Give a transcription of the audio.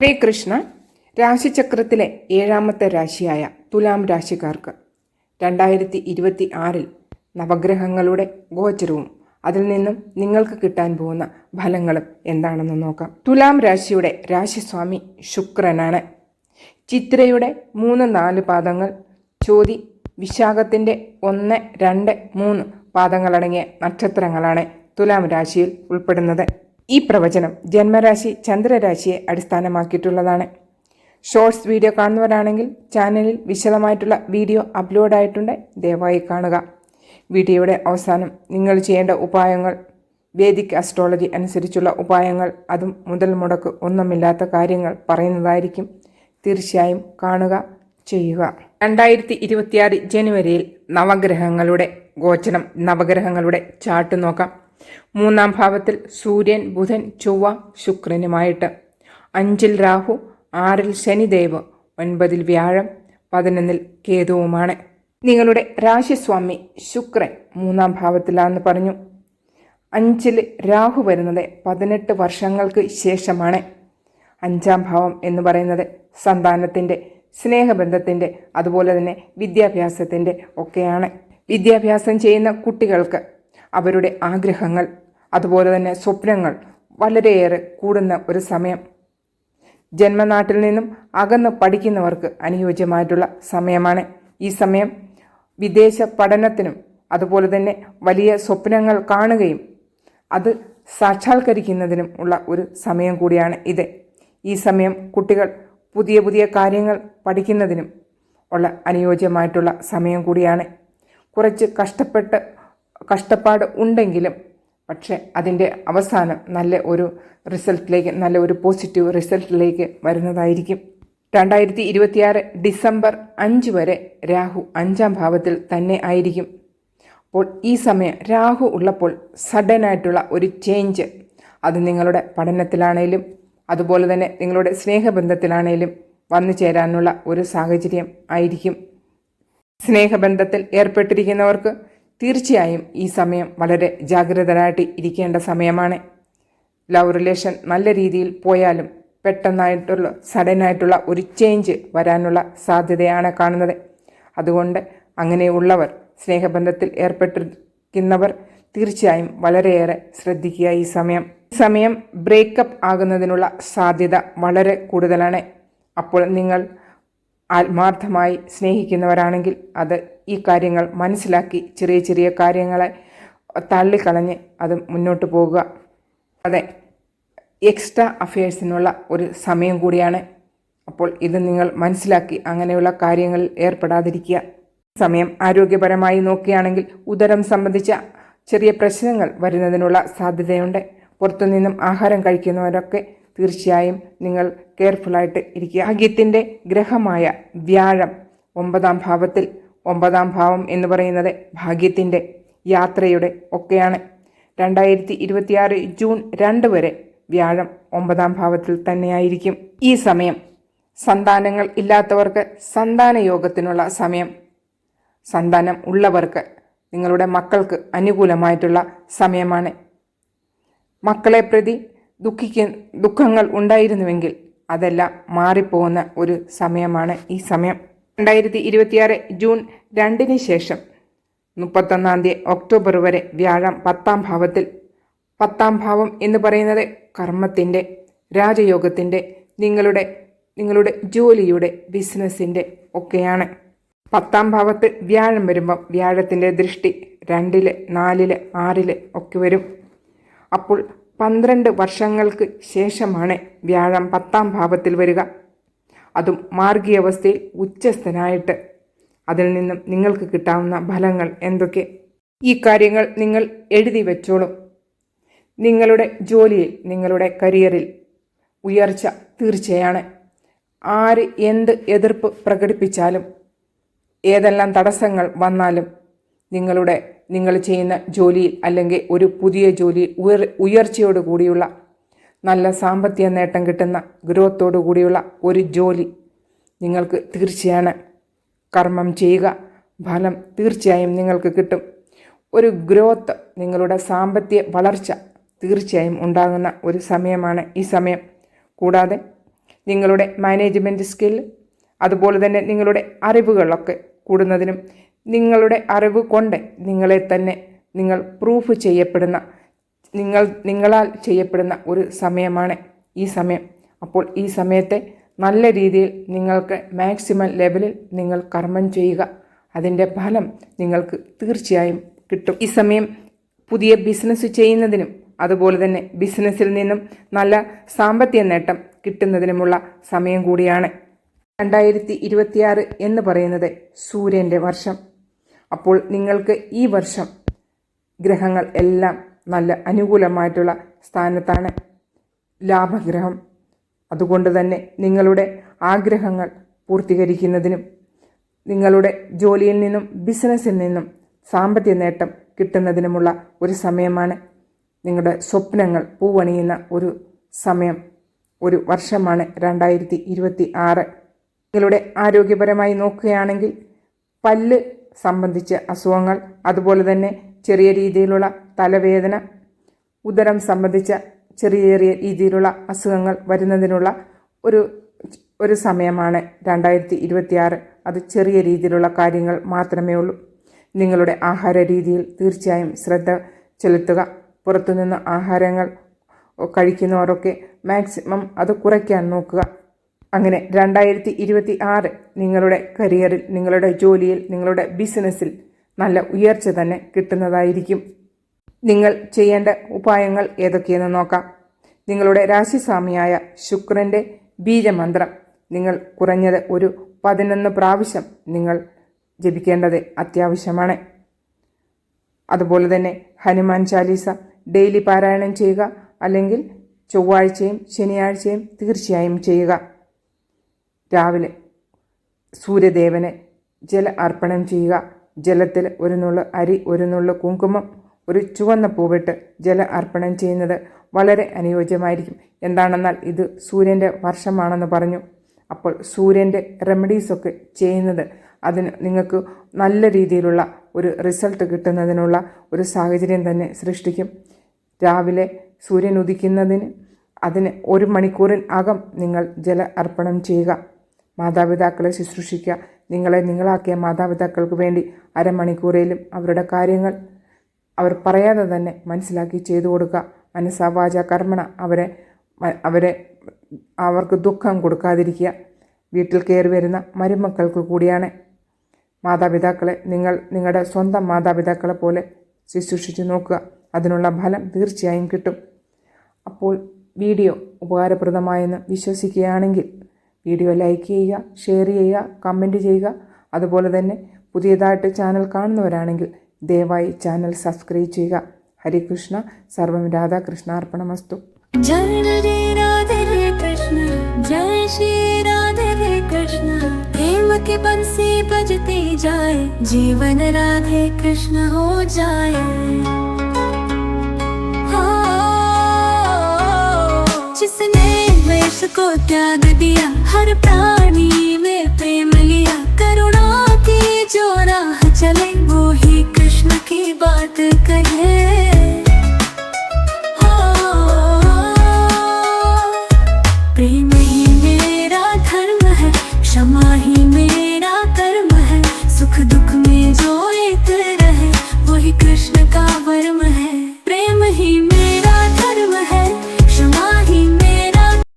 ഹരേ കൃഷ്ണ രാശിചക്രത്തിലെ ഏഴാമത്തെ രാശിയായ തുലാം രാശിക്കാർക്ക് രണ്ടായിരത്തി ഇരുപത്തി ആറിൽ നവഗ്രഹങ്ങളുടെ ഗോചരവും അതിൽ നിന്നും നിങ്ങൾക്ക് കിട്ടാൻ പോകുന്ന ഫലങ്ങളും എന്താണെന്ന് നോക്കാം. തുലാം രാശിയുടെ രാശിസ്വാമി ശുക്രനാണ്. ചിത്രയുടെ മൂന്ന് നാല് പാദങ്ങൾ ചോതി വിശാഖത്തിന്റെ ഒന്ന് രണ്ട് മൂന്ന് പാദങ്ങളടങ്ങിയ നക്ഷത്രങ്ങളാണ് തുലാം രാശിയിൽ ഉൾപ്പെടുന്നത്. ഈ പ്രവചനം ജന്മരാശി ചന്ദ്രരാശിയെ അടിസ്ഥാനമാക്കിയിട്ടുള്ളതാണ്. ഷോർട്സ് വീഡിയോ കാണുന്നവരാണെങ്കിൽ ചാനലിൽ വിശദമായിട്ടുള്ള വീഡിയോ അപ്ലോഡ് ആയിട്ടുണ്ട്. ദയവായി കാണുക. വീഡിയോയുടെ അവസാനം നിങ്ങൾ ചെയ്യേണ്ട ഉപായങ്ങൾ വേദിക് അസ്ട്രോളജി അനുസരിച്ചുള്ള ഉപായങ്ങൾ അതും മുതൽ മുടക്ക് ഒന്നുമില്ലാത്ത കാര്യങ്ങൾ പറയുന്നതായിരിക്കും. തീർച്ചയായും കാണുക ചെയ്യുക. രണ്ടായിരത്തി ഇരുപത്തിയാറ് ജനുവരിയിൽ നവഗ്രഹങ്ങളുടെ ഗോചരം നവഗ്രഹങ്ങളുടെ ചാട്ട് നോക്കാം. മൂന്നാം ഭാവത്തിൽ സൂര്യൻ ബുധൻ ചൊവ്വ ശുക്രനുമായിട്ട്. അഞ്ചിൽ രാഹു ആറിൽ ശനിദേവ് ഒൻപതിൽ വ്യാഴം പതിനൊന്നിൽ കേതുവുമാണ്. നിങ്ങളുടെ രാശിസ്വാമി ശുക്രൻ മൂന്നാം ഭാവത്തിലാണെന്ന് പറഞ്ഞു. അഞ്ചിൽ രാഹു വരുന്നത് പതിനെട്ട് വർഷങ്ങൾക്ക് ശേഷമാണ്. അഞ്ചാം ഭാവം എന്ന് പറയുന്നത് സന്താനത്തിന്റെ സ്നേഹബന്ധത്തിന്റെ അതുപോലെ തന്നെ വിദ്യാഭ്യാസത്തിന്റെ ഒക്കെയാണ്. വിദ്യാഭ്യാസം ചെയ്യുന്ന കുട്ടികൾക്ക് അവരുടെ ആഗ്രഹങ്ങൾ അതുപോലെ തന്നെ സ്വപ്നങ്ങൾ വളരെയേറെ കൂടുന്ന ഒരു സമയം. ജന്മനാട്ടിൽ നിന്നും അകന്ന് പഠിക്കുന്നവർക്ക് അനുയോജ്യമായിട്ടുള്ള സമയമാണ് ഈ സമയം. വിദേശ പഠനത്തിനും അതുപോലെ തന്നെ വലിയ സ്വപ്നങ്ങൾ കാണുകയും അത് സാക്ഷാത്കരിക്കുന്നതിനും ഉള്ള ഒരു സമയം കൂടിയാണ് ഇത്. ഈ സമയം കുട്ടികൾ പുതിയ പുതിയ കാര്യങ്ങൾ പഠിക്കുന്നതിനും ഉള്ള അനുയോജ്യമായിട്ടുള്ള സമയം കൂടിയാണ്. കുറച്ച് കഷ്ടപ്പെട്ട് കഷ്ടപ്പാട് ഉണ്ടെങ്കിലും പക്ഷെ അതിന്റെ അവസാനം നല്ല ഒരു റിസൾട്ടിലേക്ക് നല്ല ഒരു പോസിറ്റീവ് റിസൾട്ടിലേക്ക് വരുന്നതായിരിക്കും. രണ്ടായിരത്തി ഇരുപത്തിയാറ് ഡിസംബർ അഞ്ച് വരെ രാഹു അഞ്ചാം ഭാവത്തിൽ തന്നെ ആയിരിക്കും. അപ്പോൾ ഈ സമയം രാഹു ഉള്ളപ്പോൾ സഡനായിട്ടുള്ള ഒരു ചേഞ്ച് അത് നിങ്ങളുടെ പഠനത്തിലാണേലും അതുപോലെ തന്നെ നിങ്ങളുടെ സ്നേഹബന്ധത്തിലാണേലും വന്നു ചേരാനുള്ള ഒരു സാഹചര്യം ആയിരിക്കും. സ്നേഹബന്ധത്തിൽ ഏർപ്പെട്ടിരിക്കുന്നവർക്ക് തീർച്ചയായും ഈ സമയം വളരെ ജാഗ്രതരായിട്ട് ഇരിക്കേണ്ട സമയമാണ്. ലവ് റിലേഷൻ നല്ല രീതിയിൽ പോയാലും പെട്ടെന്നായിട്ടുള്ള സഡനായിട്ടുള്ള ഒരു ചേഞ്ച് വരാനുള്ള സാധ്യതയാണ് കാണുന്നത്. അതുകൊണ്ട് അങ്ങനെയുള്ളവർ സ്നേഹബന്ധത്തിൽ ഏർപ്പെട്ടിരിക്കുന്നവർ തീർച്ചയായും വളരെയേറെ ശ്രദ്ധിക്കുക ഈ സമയം. ഈ സമയം ബ്രേക്കപ്പ് ആകുന്നതിനുള്ള സാധ്യത വളരെ കൂടുതലാണ്. അപ്പോൾ നിങ്ങൾ ആത്മാർത്ഥമായി സ്നേഹിക്കുന്നവരാണെങ്കിൽ അത് ഈ കാര്യങ്ങൾ മനസ്സിലാക്കി ചെറിയ ചെറിയ കാര്യങ്ങളെ തള്ളിക്കളഞ്ഞ് അത് മുന്നോട്ട് പോകുക. അതെ എക്സ്ട്രാ അഫയേഴ്സിനുള്ള ഒരു സമയം കൂടിയാണ്. അപ്പോൾ ഇത് നിങ്ങൾ മനസ്സിലാക്കി അങ്ങനെയുള്ള കാര്യങ്ങളിൽ ഏർപ്പെടാതിരിക്കുക. സമയം ആരോഗ്യപരമായി നോക്കുകയാണെങ്കിൽ ഉദരം സംബന്ധിച്ച ചെറിയ പ്രശ്നങ്ങൾ വരുന്നതിനുള്ള സാധ്യതയുണ്ട്. പുറത്തുനിന്നും ആഹാരം കഴിക്കുന്നവരൊക്കെ തീർച്ചയായും നിങ്ങൾ കെയർഫുള്ളായിട്ട് ഇരിക്കുക. ഭാഗ്യത്തിന്റെ ഗ്രഹമായ വ്യാഴം ഒമ്പതാം ഭാവത്തിൽ ഒമ്പതാം ഭാവം എന്ന് പറയുന്നത് ഭാഗ്യത്തിന്റെ യാത്രയുടെ ഒക്കെയാണ്. രണ്ടായിരത്തി ഇരുപത്തിയാറ് ജൂൺ രണ്ട് വരെ വ്യാഴം ഒമ്പതാം ഭാവത്തിൽ തന്നെയായിരിക്കും. ഈ സമയം സന്താനങ്ങൾ ഇല്ലാത്തവർക്ക് സന്താന യോഗത്തിനുള്ള സമയം. സന്താനം ഉള്ളവർക്ക് നിങ്ങളുടെ മക്കൾക്ക് അനുകൂലമായിട്ടുള്ള സമയമാണ്. മക്കളെ പ്രതി ദുഃഖിക്ക ദുഃഖങ്ങൾ ഉണ്ടായിരുന്നുവെങ്കിൽ അതെല്ലാം മാറിപ്പോകുന്ന ഒരു സമയമാണ് ഈ സമയം. രണ്ടായിരത്തി ഇരുപത്തിയാറ് ജൂൺ രണ്ടിന് ശേഷം മുപ്പത്തൊന്നാം തീയതി ഒക്ടോബർ വരെ വ്യാഴം പത്താം ഭാവത്തിൽ. പത്താം ഭാവം എന്ന് പറയുന്നത് കർമ്മത്തിന്റെ രാജയോഗത്തിന്റെ നിങ്ങളുടെ നിങ്ങളുടെ ജോലിയുടെ ബിസിനസ്സിന്റെ ഒക്കെയാണ്. പത്താം ഭാവത്ത് വ്യാഴം വരുമ്പം വ്യാഴത്തിന്റെ ദൃഷ്ടി രണ്ടിൽ നാലിൽ ആറിൽ ഒക്കെ വരും. അപ്പോൾ പന്ത്രണ്ട് വർഷങ്ങൾക്ക് ശേഷമാണ് വ്യാഴം പത്താം ഭാവത്തിൽ വരിക. അതും മാർഗീയവസ്ഥയിൽ ഉച്ചസ്ഥനായിട്ട്. അതിൽ നിന്നും നിങ്ങൾക്ക് കിട്ടാവുന്ന ഫലങ്ങൾ എന്തൊക്കെ? ഈ കാര്യങ്ങൾ നിങ്ങൾ എഴുതി വെച്ചോളും. നിങ്ങളുടെ ജോലിയിൽ നിങ്ങളുടെ കരിയറിൽ ഉയർച്ച തീർച്ചയാണ്. ആര് എന്ത് എതിർപ്പ് പ്രകടിപ്പിച്ചാലും ഏതെല്ലാം തടസ്സങ്ങൾ വന്നാലും നിങ്ങളുടെ നിങ്ങൾ ചെയ്യുന്ന ജോലിയിൽ അല്ലെങ്കിൽ ഒരു പുതിയ ജോലി ഉയർ ഉയർച്ചയോട് കൂടിയുള്ള നല്ല സാമ്പത്തിക നേട്ടം കിട്ടുന്ന ഗ്രോത്തോടു കൂടിയുള്ള ഒരു ജോലി നിങ്ങൾക്ക് തീർച്ചയാണ്. കർമ്മം ചെയ്യുക ഫലം തീർച്ചയായും നിങ്ങൾക്ക് കിട്ടും. ഒരു ഗ്രോത്ത് നിങ്ങളുടെ സാമ്പത്തിക വളർച്ച തീർച്ചയായും ഉണ്ടാകുന്ന ഒരു സമയമാണ് ഈ സമയം. കൂടാതെ നിങ്ങളുടെ മാനേജ്മെന്റ് സ്കിൽ അതുപോലെ തന്നെ നിങ്ങളുടെ അറിവുകളൊക്കെ കൂടുന്നതിനും നിങ്ങളുടെ അറിവ് കൊണ്ട് നിങ്ങളെ തന്നെ നിങ്ങൾ പ്രൂഫ് ചെയ്യപ്പെടുന്ന നിങ്ങൾ നിങ്ങളാൽ ചെയ്യപ്പെടുന്ന ഒരു സമയമാണ് ഈ സമയം. അപ്പോൾ ഈ സമയത്തെ നല്ല രീതിയിൽ നിങ്ങൾക്ക് മാക്സിമം ലെവലിൽ നിങ്ങൾ കർമ്മം ചെയ്യുക. അതിന്റെ ഫലം നിങ്ങൾക്ക് തീർച്ചയായും കിട്ടും. ഈ സമയം പുതിയ ബിസിനസ് ചെയ്യുന്നതിനും അതുപോലെ തന്നെ ബിസിനസ്സിൽ നിന്നും നല്ല സാമ്പത്തിക നേട്ടം കിട്ടുന്നതിനുമുള്ള സമയം കൂടിയാണ്. രണ്ടായിരത്തി ഇരുപത്തിയാറ് എന്ന് പറയുന്നത് സൂര്യന്റെ വർഷം. അപ്പോൾ നിങ്ങൾക്ക് ഈ വർഷം ഗ്രഹങ്ങൾ എല്ലാം നല്ല അനുകൂലമായിട്ടുള്ള സ്ഥാനത്താണ് ലാഭഗ്രഹം. അതുകൊണ്ട് തന്നെ നിങ്ങളുടെ ആഗ്രഹങ്ങൾ പൂർത്തീകരിക്കുന്നതിനും നിങ്ങളുടെ ജോലിയിൽ നിന്നും ബിസിനസ്സിൽ നിന്നും സാമ്പത്തിക നേട്ടം കിട്ടുന്നതിനുമുള്ള ഒരു സമയമാണ് നിങ്ങളുടെ സ്വപ്നങ്ങൾ പൂവണിയുന്ന ഒരു സമയം ഒരു വർഷമാണ് രണ്ടായിരത്തി ഇരുപത്തി ആറ്. നിങ്ങളുടെ ആരോഗ്യപരമായി നോക്കുകയാണെങ്കിൽ പല്ല് സംബന്ധിച്ച അസുഖങ്ങൾ അതുപോലെ തന്നെ ചെറിയ രീതിയിലുള്ള തലവേദന ഉദരം സംബന്ധിച്ച ചെറിയ ചെറിയ രീതിയിലുള്ള അസുഖങ്ങൾ വരുന്നതിനുള്ള ഒരു ഒരു സമയമാണ് രണ്ടായിരത്തി ഇരുപത്തിയാറ് അത് ചെറിയ രീതിയിലുള്ള കാര്യങ്ങൾ മാത്രമേ ഉള്ളൂ. നിങ്ങളുടെ ആഹാര രീതിയിൽ തീർച്ചയായും ശ്രദ്ധ ചെലുത്തുക. പുറത്തുനിന്ന് ആഹാരങ്ങൾ കഴിക്കുന്നവരൊക്കെ മാക്സിമം അത് കുറയ്ക്കാൻ നോക്കുക. അങ്ങനെ രണ്ടായിരത്തി ഇരുപത്തി ആറ് നിങ്ങളുടെ കരിയറിൽ നിങ്ങളുടെ ജോലിയിൽ നിങ്ങളുടെ ബിസിനസ്സിൽ നല്ല ഉയർച്ച തന്നെ കിട്ടുന്നതായിരിക്കും. നിങ്ങൾ ചെയ്യേണ്ട ഉപായങ്ങൾ ഏതൊക്കെയെന്ന് നോക്കാം. നിങ്ങളുടെ രാശിസ്വാമിയായ ശുക്രന്റെ ബീജമന്ത്രം. നിങ്ങൾ കുറഞ്ഞത് ഒരു പതിനൊന്ന് പ്രാവശ്യം നിങ്ങൾ ജപിക്കേണ്ടത് അത്യാവശ്യമാണ്. അതുപോലെ തന്നെ ഹനുമാൻ ചാലീസ ഡെയിലി പാരായണം ചെയ്യുക അല്ലെങ്കിൽ ചൊവ്വാഴ്ചയും ശനിയാഴ്ചയും തീർച്ചയായും ചെയ്യുക. രാവിലെ സൂര്യദേവന് ജല അർപ്പണം ചെയ്യുക. ജലത്തിൽ ഒരു നുള്ളു അരി ഒരു നുള്ളു കുങ്കുമം ഒരു ചുവന്ന പൂവിട്ട് ജല അർപ്പണം ചെയ്യുന്നത് വളരെ അനുയോജ്യമായിരിക്കും. എന്താണെന്നാൽ ഇത് സൂര്യന്റെ വർഷമാണെന്ന് പറഞ്ഞു. അപ്പോൾ സൂര്യന്റെ റെമഡീസൊക്കെ ചെയ്യുന്നത് അതിന് നിങ്ങൾക്ക് നല്ല രീതിയിലുള്ള ഒരു റിസൾട്ട് കിട്ടുന്നതിനുള്ള ഒരു സാഹചര്യം തന്നെ സൃഷ്ടിക്കും. രാവിലെ സൂര്യൻ ഉദിക്കുന്നതിന് അതിന് ഒരു മണിക്കൂറിൽ അകം നിങ്ങൾ ജല അർപ്പണം ചെയ്യുക. മാതാപിതാക്കളെ ശുശ്രൂഷിക്കുക. നിങ്ങളെ നിങ്ങളാക്കിയ മാതാപിതാക്കൾക്ക് വേണ്ടി അരമണിക്കൂറേലും അവരുടെ കാര്യങ്ങൾ അവർ പറയാതെ തന്നെ മനസ്സിലാക്കി ചെയ്തു കൊടുക്കുക. മനസ്സാവാച കർമ്മണ അവരെ അവരെ അവർക്ക് ദുഃഖം കൊടുക്കാതിരിക്കുക. വീട്ടിൽ കയറി വരുന്ന മരുമക്കൾക്ക് കൂടിയാണ് മാതാപിതാക്കളെ നിങ്ങൾ നിങ്ങളുടെ സ്വന്തം മാതാപിതാക്കളെ പോലെ ശുശ്രൂഷിച്ച് നോക്കുക. അതിനുള്ള ഫലം തീർച്ചയായും കിട്ടും. അപ്പോൾ വീഡിയോ ഉപകാരപ്രദമായെന്ന് വിശ്വസിക്കുകയാണെങ്കിൽ വീഡിയോ ലൈക്ക് ചെയ്യുക ഷെയർ ചെയ്യുക കമൻറ്റ് ചെയ്യുക അതുപോലെ തന്നെ പുതിയതായിട്ട് ചാനൽ കാണുന്നവരാണെങ്കിൽ ദയവായി ചാനൽ സബ്സ്ക്രൈബ് ചെയ്യുക ഹരികൃഷ്ണ സർവം രാധാകൃഷ്ണാർപ്പണമസ്തു जय रे राधे रे कृष्ण जय श्री राधे रे कृष्ण प्रेम के बंसी बजती जाए जीवन राधे कृष्ण हो जाए हाँ, जिसने को त्याग दिया? हर प्राणी में प्रेम लिया। करुणा की जो राह चले वो ही कृष्ण की बात कहे।